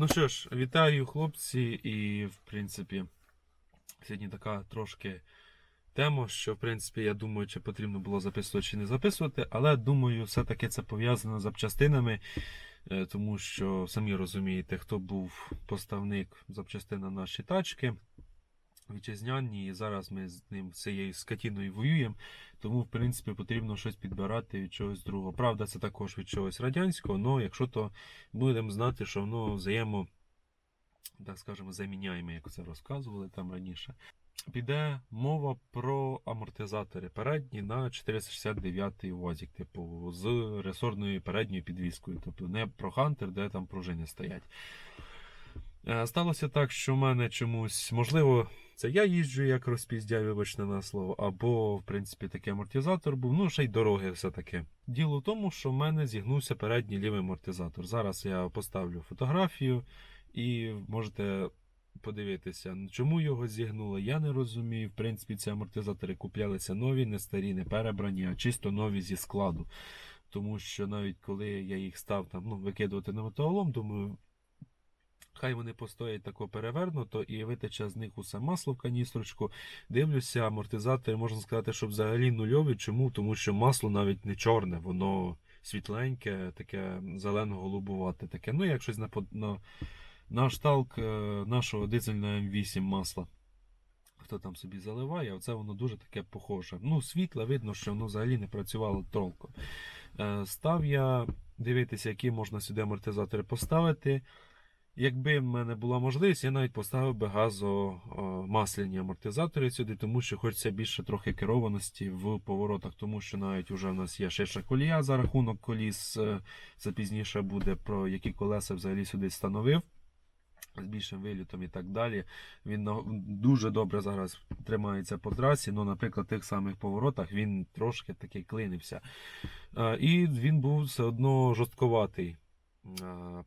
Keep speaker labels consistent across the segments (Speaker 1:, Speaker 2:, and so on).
Speaker 1: Ну що ж, вітаю хлопці, і в принципі, сьогодні така трошки тема, що в принципі я думаю, чи потрібно було записувати чи не записувати, але думаю, все-таки це пов'язано з запчастинами, е, тому що самі розумієте, хто був поставник запчастин на наші тачки. Вітчизняні, і зараз ми з ним цією скотіною воюємо, тому в принципі потрібно щось підбирати від чогось другого. Правда, це також від чогось радянського, але якщо то будемо знати, що воно взаємо, так скажемо, заміняємо, як це розказували там раніше. Піде мова про амортизатори передні на 469 УАЗик, типу, з ресорною передньою підвіскою. Тобто не про Хантер, де там пружини стоять. Е, Сталося так, що в мене чомусь, можливо, це я їжджу як розпіздяй, вибачте на слово, або, в принципі, такий амортизатор був, ну ще й дороги все-таки. Діло в тому, що в мене зігнувся передній лівий амортизатор. Зараз я поставлю фотографію і можете подивитися, чому його зігнуло, я не розумію. В принципі, ці амортизатори куплялися нові, не старі, не перебрані, а чисто нові зі складу. Тому що навіть коли я їх став там, ну, викидувати на металолом, думаю, Хай вони постоять тако перевернуто і витече з них усе масло в каністрочку. Дивлюся, амортизатори, можна сказати, що взагалі нульові. Чому? Тому що масло навіть не чорне, воно світленьке, таке зелено-голубувате. Таке. Ну, як щось на, на, на шталк е, нашого дизельного М8 масла. Хто там собі заливає, оце воно дуже таке похоже. Ну, світле, видно, що воно взагалі не працювало толком. Е, Став я дивитися, які можна сюди амортизатори поставити. Якби в мене була можливість, я навіть поставив би газомасляні амортизатори сюди, тому що хочеться більше трохи керованості в поворотах, тому що навіть вже в нас є ширша колія за рахунок коліс. е, Це пізніше буде про які колеса взагалі сюди встановив. З більшим вилітом і так далі. Він дуже добре зараз тримається по трасі, але, наприклад, в тих самих поворотах він трошки такий клинився. Е, І він був все одно жорстковатий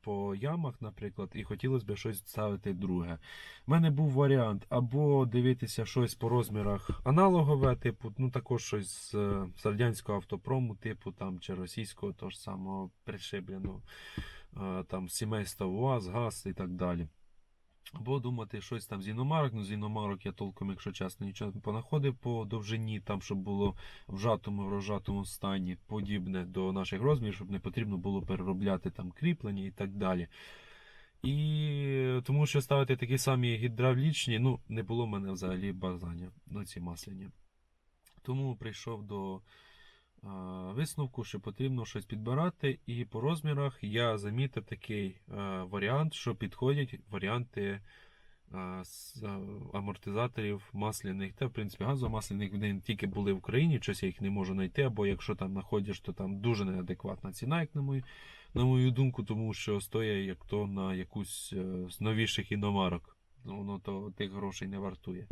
Speaker 1: по ямах, наприклад, і хотілося б щось ставити друге. У мене був варіант або дивитися щось по розмірах аналогове, типу, ну також щось з, радянського автопрому, типу там чи російського того ж самого пришибленого, там сімейства УАЗ, ГАЗ і так далі. Або думати щось там з іномарок, ну з іномарок я толком, якщо чесно, нічого не понаходив по довжині, там, щоб було в жатому, розжатому стані, подібне до наших розмірів, щоб не потрібно було переробляти там кріплення і так далі. І тому що ставити такі самі гідравлічні, ну, не було в мене взагалі бажання на ці масляні. Тому прийшов до висновку, що потрібно щось підбирати, і по розмірах я замітив такий варіант, що підходять варіанти а, амортизаторів масляних та в принципі газомасляних вони тільки були в Україні, щось я їх не можу знайти, або якщо там знаходиш, то там дуже неадекватна ціна, як на мою, на мою думку, тому що стоять як то на якусь е, з новіших іномарок. Воно то тих грошей не вартує.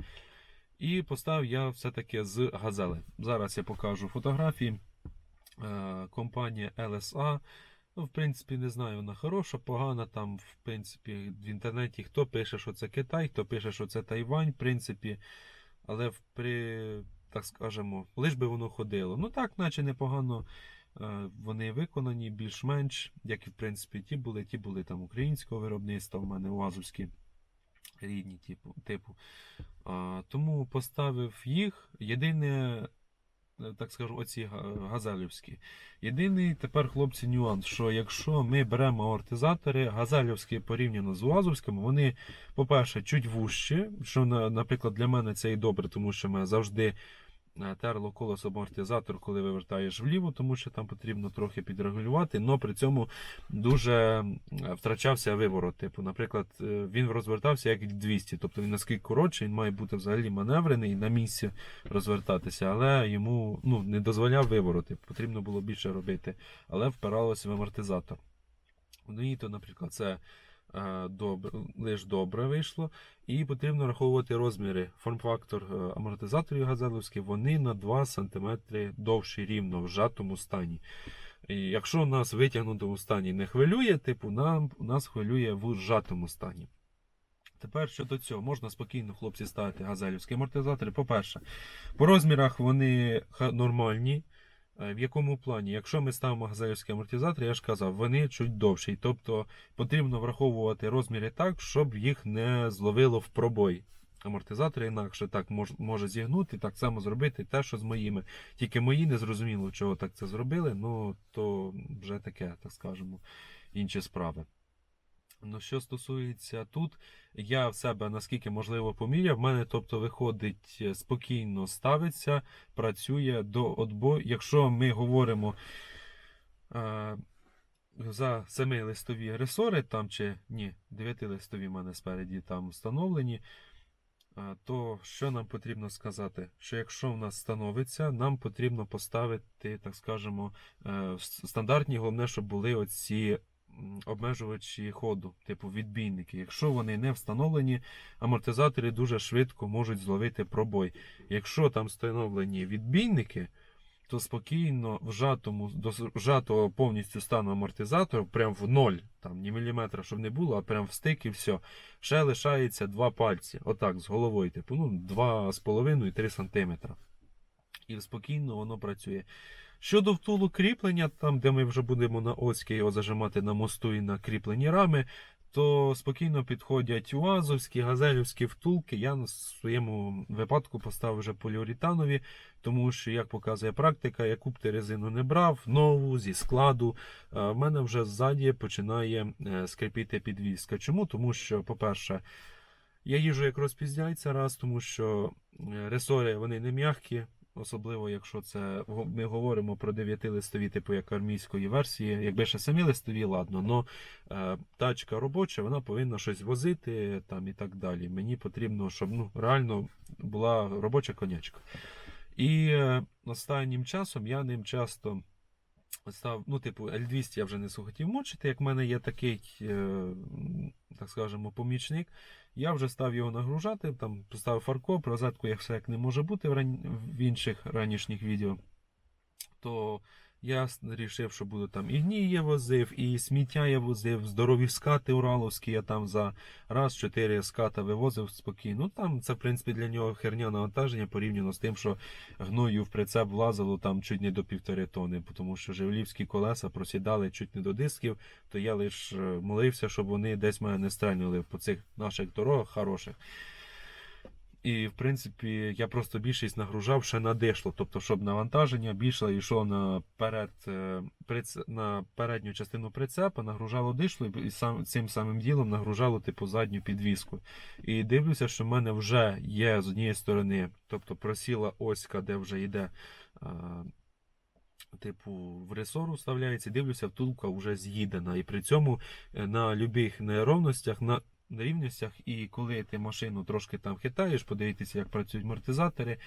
Speaker 1: І поставив я все-таки з газели. Зараз я покажу фотографії. Е, Компанія LSA. Ну, в принципі, не знаю, вона хороша, погана. Там, в принципі, в інтернеті хто пише, що це Китай, хто пише, що це Тайвань, в принципі. Але при, так скажемо, лиш би воно ходило. Ну так, наче непогано е, вони виконані, більш-менш, як і в принципі ті були, ті були там українського виробництва, в мене УАЗовські рідні типу. Тому поставив їх. Єдине, е, так скажу, оці газалівські. Єдиний тепер, хлопці, нюанс, що якщо ми беремо амортизатори, газелівські порівняно з УАЗовськими, вони, по-перше, чуть вужчі, що, наприклад, для мене це і добре, тому що ми завжди терло колесо амортизатор, коли вивертаєш вліво, тому що там потрібно трохи підрегулювати, але при цьому дуже втрачався виворот. Типу, наприклад, е, він розвертався як 200, тобто він наскільки коротший, він має бути взагалі маневрений і на місці розвертатися, але йому ну, не дозволяв вивороти. Потрібно було більше робити, але впиралося в амортизатор. Ну і то, наприклад, це е, добре, лише добре вийшло. І потрібно раховувати розміри. Форм-фактор е, амортизаторів газеловських, вони на 2 см довші рівно в жатому стані. І якщо нас витягнутому стані не хвилює, типу нам нас хвилює в зжатому стані. Тепер щодо цього, можна спокійно, хлопці, ставити газелівські амортизатори. По-перше, по розмірах вони нормальні. Е, В якому плані? Якщо ми ставимо газельські амортизатори, я ж казав, вони чуть довші. Тобто потрібно враховувати розміри так, щоб їх не зловило в пробой. Амортизатор інакше так мож, може зігнути, так само зробити те, що з моїми. Тільки мої не зрозуміло, чого так це зробили, ну то вже таке, так скажемо, інші справи. Ну, що стосується тут, я в себе наскільки можливо поміряв. В мене, тобто, виходить е, спокійно ставиться, працює до отбою. Якщо ми говоримо е, за 7-листові ресори, там чи ні, 9-листові в мене спереді там встановлені. е, То що нам потрібно сказати? Що якщо в нас становиться, нам потрібно поставити, так скажемо, е, стандартні, головне, щоб були оці обмежувачі ходу, типу відбійники. Якщо вони не встановлені, амортизатори дуже швидко можуть зловити пробой. Якщо там встановлені відбійники, то спокійно вжатому, до вжатого повністю стану амортизатору, прям в ноль, там ні міліметра, щоб не було, а прям в стик і все. Ще лишається два пальці. Отак, з головою, типу, ну, 2,5-3 см. І спокійно воно працює. Щодо втулу кріплення, там, де ми вже будемо на оськи його зажимати на мосту і на кріплені рами, то спокійно підходять УАЗовські, газелівські втулки. Я на своєму випадку поставив вже поліуретанові, тому що, як показує практика, яку б ти резину не брав, нову зі складу, в мене вже ззаді починає е, скрипіти підвізка. Чому? Тому що, по-перше, я їжу як розпізняється раз, тому що е, ресори вони не м'які, особливо якщо це ми говоримо про 9-листові, типу як армійської версії. Якби ще самі листові, ладно, але тачка робоча, вона повинна щось возити там і так далі. Мені потрібно, щоб ну, реально була робоча конячка. І е, останнім часом я ним часто став, ну, типу, L200 я вже не хотів мучити, як в мене є такий, е, так скажемо, помічник. Я вже став його нагружати, там поставив фаркоп, розетку, як все як не може бути в, ран... в інших ранішніх відео. То я вирішив, що буду там і гній я возив, і сміття я возив, здорові скати ураловські, я там за раз чотири ската вивозив спокійно. Ну там це, в принципі, для нього херня навантаження порівняно з тим, що гною в прицеп влазило там чуть не до півтори тони, тому що живлівські колеса просідали чуть не до дисків, то я лише молився, щоб вони десь мене не стрельнули по цих наших дорогах хороших. І, в принципі, я просто більшість нагружав ще на дишло, тобто, щоб навантаження більше йшло на, перед, е, на передню частину прицепа, нагружало дишло і сам, цим самим ділом нагружало типу задню підвіску. І дивлюся, що в мене вже є з однієї сторони, тобто просіла оська, де вже йде. а, Типу, в ресору вставляється, дивлюся, втулка вже з'їдена. І при цьому е, на любих неровностях, на нерівностях, і коли ти машину трошки там хитаєш, подивитися, як працюють амортизатори,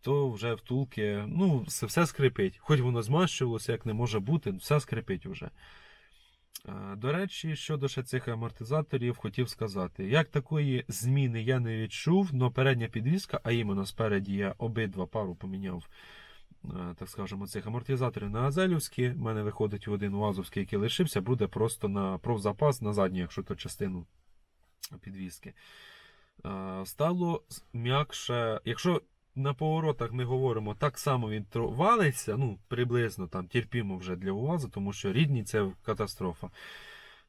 Speaker 1: то вже втулки, ну, все, скрипить. Хоч воно змащувалося, як не може бути, все скрипить вже. До речі, щодо ще цих амортизаторів, хотів сказати, як такої зміни я не відчув, але передня підвіска, а іменно спереді я обидва пару поміняв, е, так скажемо, цих амортизаторів на Азелівські. У мене виходить один УАЗовський, який лишився, буде просто на профзапас на задню, якщо то частину підвіски. Е, Стало м'якше, якщо на поворотах ми говоримо, так само він валиться, ну, приблизно там терпімо вже для УАЗу, тому що рідні це катастрофа.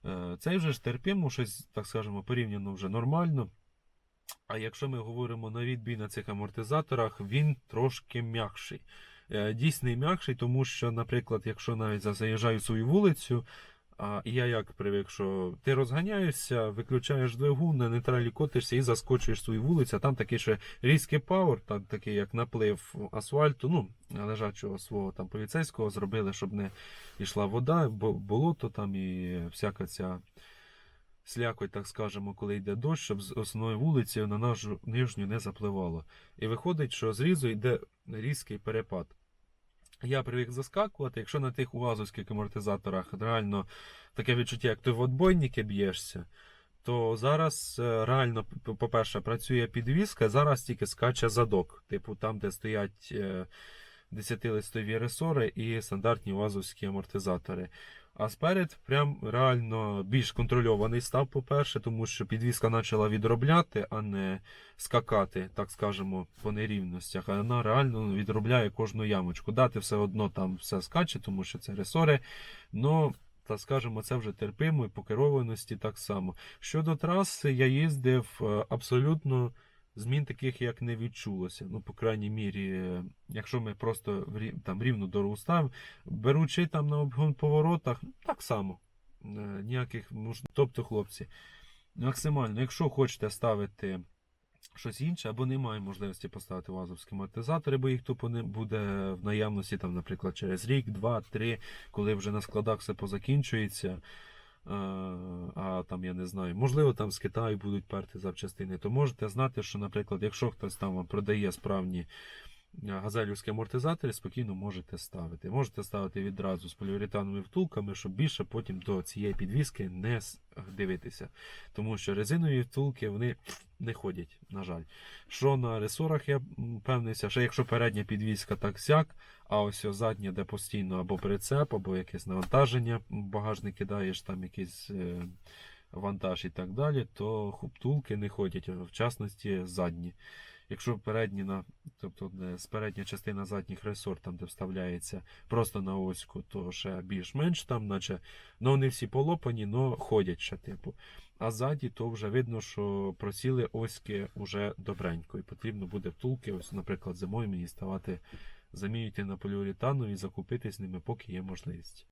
Speaker 1: Е, Цей вже ж терпімо, щось, так скажемо, порівняно вже нормально. А якщо ми говоримо на відбій на цих амортизаторах, він трошки м'якший. Е, Дійсний м'якший, тому що, наприклад, якщо навіть заїжджаю свою вулицю, а я як привик, що ти розганяєшся, виключаєш двигун, на нейтралі котишся і заскочуєш свою вулицю, там такий ще різкий пауер, там такий як наплив асфальту, ну, лежачого свого там поліцейського зробили, щоб не йшла вода, бо болото там і всяка ця слякоть, так скажемо, коли йде дощ, щоб з основної вулиці на нашу нижню не запливало. І виходить, що зрізу йде різкий перепад. Я привик заскакувати, якщо на тих уазовських амортизаторах реально таке відчуття, як ти в отбойники б'єшся, то зараз е, реально, по-перше, працює підвіска, зараз тільки скаче задок. Типу там, де стоять е, 10-листові ресори і стандартні уазовські амортизатори. А сперед прям реально більш контрольований став, по-перше, тому що підвіска почала відробляти, а не скакати, так скажемо, по нерівностях. А вона реально відробляє кожну ямочку. Дати все одно там все скаче, тому що це ресори. Но, так скажемо, це вже терпимо і по керованості так само. Щодо траси, я їздив е, абсолютно. Змін таких як не відчулося. Ну, по крайній мірі, е, якщо ми просто там рівну дорогу ставимо, беручи там на обгон поворотах, так само. Е, Ніяких, тобто, хлопці, максимально, якщо хочете ставити щось інше, або немає можливості поставити вазовські амортизатори, бо їх тупо не буде в наявності, там, наприклад, через рік, два, три, коли вже на складах все позакінчується. А, а там я не знаю, можливо, там з Китаю будуть перти запчастини, то можете знати, що, наприклад, якщо хтось там вам продає справні газелівські амортизатори, спокійно можете ставити. Можете ставити відразу з поліуретановими втулками, щоб більше потім до цієї підвіски не дивитися. Тому що резинові втулки вони не ходять, на жаль. Що на ресорах я певнився, що якщо передня підвіска так сяк, а ось задня, де постійно або прицеп, або якесь навантаження, багажник кидаєш там якийсь е, вантаж і так далі, то втулки не ходять, в частності задні. Якщо передні на, тобто з передня частина задніх ресор, там де вставляється просто на оську, то ще більш-менш там, наче ну вони всі полопані, но ходять ще типу. А ззаді то вже видно, що просіли оськи уже добренько, і потрібно буде втулки, ось, наприклад, зимою мені ставати замінювати на поліуретану і закупитись ними, поки є можливість.